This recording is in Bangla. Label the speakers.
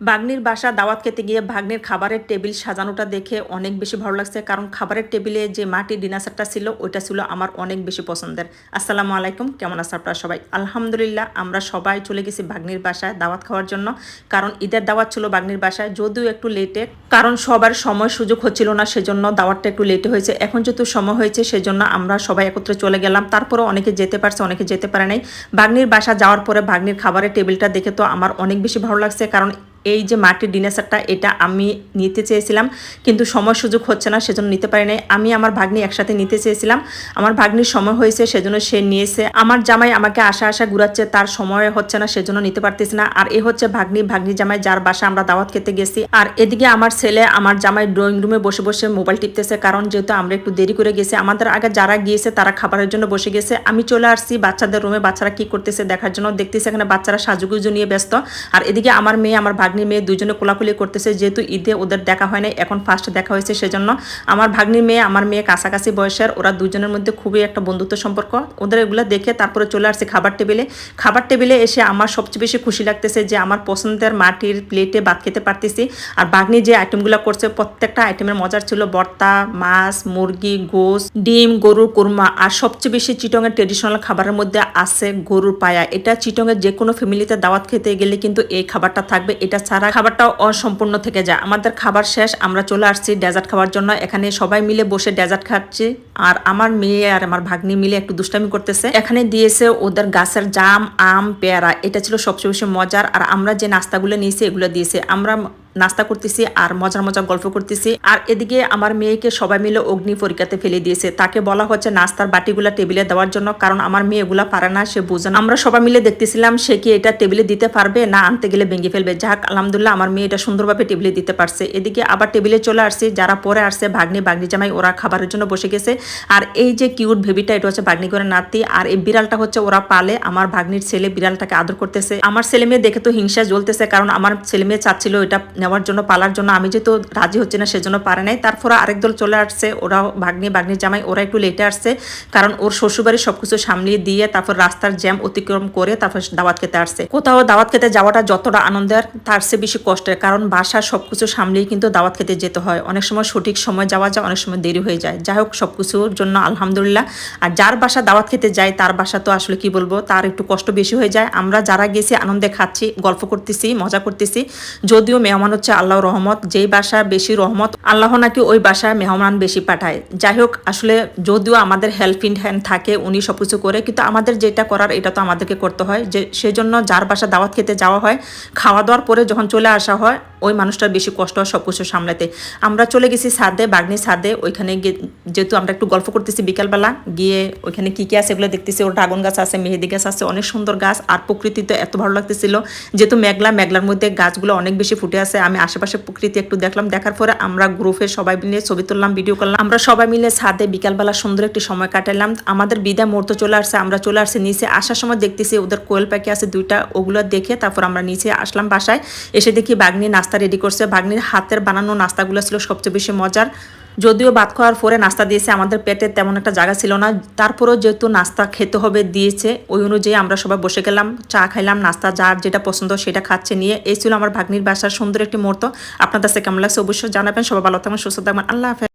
Speaker 1: বাগ্নির বাসা দাওয়াত খেতে গিয়ে ভাগ্নের খাবারের টেবিল সাজানোটা দেখে অনেক বেশি ভালো লাগছে, কারণ খাবারের টেবিলে যে মাটির ডিনাসারটা ছিল, ওইটা ছিল আমার অনেক বেশি পছন্দের। আসসালামু আলাইকুম, কেমন আছে আপনারা সবাই? আলহামদুলিল্লাহ, আমরা সবাই চলে গেছি ভাগ্নির বাসায় দাওয়াত খাওয়ার জন্য, কারণ ঈদের দাওয়াত ছিল বাগ্নির বাসায়, যদিও একটু লেটে কারণ সবার সময় সুযোগ হচ্ছিল না, সেজন্য দাওয়াতটা একটু লেটে হয়েছে। এখন যেহেতু সময় হয়েছে, সেজন্য আমরা সবাই একত্রে চলে গেলাম। তারপরে অনেকে যেতে পারছে, অনেকে যেতে পারে নাই। ভাগ্নির বাসা যাওয়ার পরে ভাগ্নির খাবারের টেবিলটা দেখে তো আমার অনেক বেশি ভালো লাগছে, কারণ এই যে মাটির ডিনাসারটা এটা আমি নিতে চেয়েছিলাম, কিন্তু সময় সুযোগ হচ্ছে না, সেজন্য নিতে পারি নাই। আমি আমার ভাগ্নি একসাথে নিতে চেয়েছিলাম। আমার ভাগ্নির সময় হয়েছে, সেজন্য সে নিয়েছে। আমার জামাই আমাকে আশা আশা ঘুরাচ্ছে, তার সময় হচ্ছে না, সেজন্য নিতে পারতেছি না। আর এ হচ্ছে ভাগ্নি ভাগ্নি জামাই যার বাসা আমরা দাওয়াত খেতে গেছি। আর এদিকে আমার ছেলে, আমার জামাই ড্রয়িং রুমে বসে বসে মোবাইল টিপতেছে, কারণ যেহেতু আমরা একটু দেরি করে গেছি, আমাদের আগে যারা গিয়েছে, তারা খাবারের জন্য বসে গেছে। আমি চলে আসছি, বাচ্চাদের রুমে বাচ্চারা কি করতেছে দেখার জন্য। দেখতেছি এখানে বাচ্চারা সাজুগুজু নিয়ে ব্যস্ত। আর এদিকে আমার মেয়ে, আমার ভাগ্নি মেয়ে দুজনে কোলাকুলি করতেছে, যেহেতু ঈদে ওদের দেখা হয় না এখন ফার্স্ট দেখা হয়েছে সেজন্য। আমার ভাগ্নি মেয়ে, আমার মেয়ে কাছাকাছি বয়সের, ওরা দুজনের মধ্যে খুবই একটা বন্ধুত্ব সম্পর্ক। ওদের এগুলো দেখে তারপরে চলে আসছে খাবার টেবিলে। খাবার টেবিলে এসে আমার সবচেয়ে বেশি খুশি লাগতেছে যে আমার পছন্দের মাটির প্লেটে ভাত খেতে পারতেছি। আর বাগনি যে আইটেমগুলো করছে, প্রত্যেকটা আইটেমের মজার ছিল ভর্তা, মাছ, মুরগি গোস ডিম, গরুর কুরমা। আর সবচেয়ে বেশি চিটংয়ের ট্রেডিশনাল খাবারের মধ্যে আছে গরুর পায়া। এটা চিটংয়ের যে কোনো ফ্যামিলিতে দাওয়াত খেতে গেলে কিন্তু এই খাবারটা থাকবে, এটা ছাড়া খাবারটাও অসম্পূর্ণ থেকে যায়। আমাদের খাবার শেষ, আমরা চলে আসছি ডেজার্ট খাওয়ার জন্য। এখানে সবাই মিলে বসে ডেজার্ট খাচ্ছি। আর আমার মেয়ে আর আমার ভাগ্নি মিলে একটু দুষ্টামি করতেছে। এখানে দিয়েছে ওদের গাছের জাম, আম, পেয়ারা। এটা ছিল সবচেয়ে বেশি মজার। আর আমরা যে নাস্তাগুলো নিয়েছি, এগুলো দিয়েছে। আমরা নাস্তা করতেছি আর মজার মজার গল্প করতেছি। আর এদিকে আমার মেয়েকে সবাই মিলে অগ্নি পরীক্ষাতে ফেলে দিয়েছে। তাকে বলা হচ্ছে নাস্তার বাটিগুলা টেবিলে দেওয়ার জন্য, কারণ আমার মেয়ে এগুলা পারে না, সে বুঝে না। আমরা সবাই মিলে দেখতেছিলাম, সে কি এটা টেবিলে দিতে পারবে না আনতে গেলে ভেঙে ফেলবে। যাক, আলহামদুলিল্লাহ আমার মেয়ে এটা সুন্দরভাবে টেবিলে দিতে পারছে। এদিকে আবার টেবিলে চলে আসছে, যারা পরে আসছে, ভাগ্নি ভাগ্নি জামাই, ওরা খাবারের জন্য বসে গেছে। আর এই যে কিউট ভেবিটা এটা হচ্ছে ভাগ্নি করে নাতি। আর এই বিড়ালটা হচ্ছে ওরা পালে। আমার ভাগ্নির ছেলে বিড়ালটাকে আদর করতেছে। আমার ছেলে মেয়ে দেখে তো হিংসা জ্বলতেছে, কারণ আমার ছেলে মেয়ে চাচ্ছিল এটা নেওয়ার জন্য, পালার জন্য। আমি যেহেতু রাজি হচ্ছে না, সেজন্য পারে নাই। তারপরে আরেক দল চলে আসছে, ওরাও ভাগ্নি, ভাগ্নির জামাই, ওরা একটু লেটে আসছে। কারণ ওর শ্বশুরবাড়ি সবকিছু সামলিয়ে দিয়ে তারপর রাস্তার জ্যাম অতিক্রম করে তারপর দাওয়াত খেতে আসছে। কোথাও দাওয়াত খেতে যাওয়াটা যতটা আনন্দের, তার চেয়ে বেশি কষ্টের। কারণ বাসার সবকিছু সামলিয়ে কিন্তু দাওয়াত খেতে যেতে হয়। অনেক সময় সঠিক সময় যাওয়া যায়, অনেক সময় দেরি হয়ে যায়। যাই হোক, সবকিছুর জন্য আলহামদুলিল্লাহ। আর যার বাসা দাওয়াত খেতে যায়, তার বাসা তো আসলে কি বলব, তার একটু কষ্ট বেশি হয়ে যায়। আমরা যারা গেছি, আনন্দে খাচ্ছি, গল্প করতেছি, মজা করতেছি। যদিও মেহমান হচ্ছে আল্লাহ রহমত, যেই বাসায় বেশি রহমত, আল্লাহ নাকি ওই বাসায় মেহমান বেশি পাঠায়। যাই হোক আসলে যদিও আমাদের হেল্প ইন হ্যান্ড থাকে, উনি সব কিছু করে, কিন্তু আমাদের যেটা করার, এটা তো আমাদেরকে করতে হয়। যে, সেজন্য যার বাসা দাওয়াত খেতে যাওয়া হয় খাওয়া দাওয়ার পরে যখন চলে আসা হয় ওই মানুষটার বেশি কষ্ট হয় সব কিছু সামলাতে। আমরা চলে গেছি সাদে, বাগনি সাদে, ওইখানে যেহেতু আমরা একটু গল্প করতেছি বিকালবেলা, গিয়ে ওইখানে কী কী আছে এগুলো দেখতেছি। ওর ড্রাগন গাছ আছে, মেহেদি গাছ আছে, অনেক সুন্দর গাছ। আর প্রকৃতি তো এত ভালো লাগতেছিল। যেহেতু মেঘলা, মেঘলার মধ্যে গাছগুলো অনেক বেশি ফুটে আছে। আমি আশেপাশে প্রকৃতি একটু দেখলাম, দেখার পরে আমরা গ্রুপে সবাই মিলে ছবি তুললাম ভিডিও করলাম। আমরা সবাই মিলে ছাদে বিকালবেলা সুন্দর একটি সময় কাটালাম। আমাদের বিদায় মুহূর্ত চলে আসছে, আমরা চলে আসছি নিচে। আসার সময় দেখতেছি ওদের কোয়েল পাখি আছে দুইটা, ওগুলো দেখে তারপর আমরা নিচে আসলাম বাসায়। এসে দেখি বাগনি নাস্তা রেডি করছে। ভাগ্নির হাতের বানানো নাস্তাগুলো ছিল সবচেয়ে বেশি মজার। যদিও ভাত খাওয়ার পরে নাস্তা দিয়েছে, আমাদের পেটে তেমন একটা জায়গা ছিল না। তারপরেও যেহেতু নাস্তা খেতে হবে দিয়েছে, ওই অনুযায়ী আমরা সবাই বসে গেলাম, চা খাইলাম, নাস্তা যার যেটা পছন্দ সেটা খাচ্ছে নিয়ে। এই ছিল আমার ভাগ্নির বাসার সুন্দর একটি মুহূর্ত। আপনার কাছে কেমন লাগছে অবশ্যই জানাবেন। সবাই ভালো থাকবেন, সুস্থ থাকবেন। আল্লাহ হাফেজ।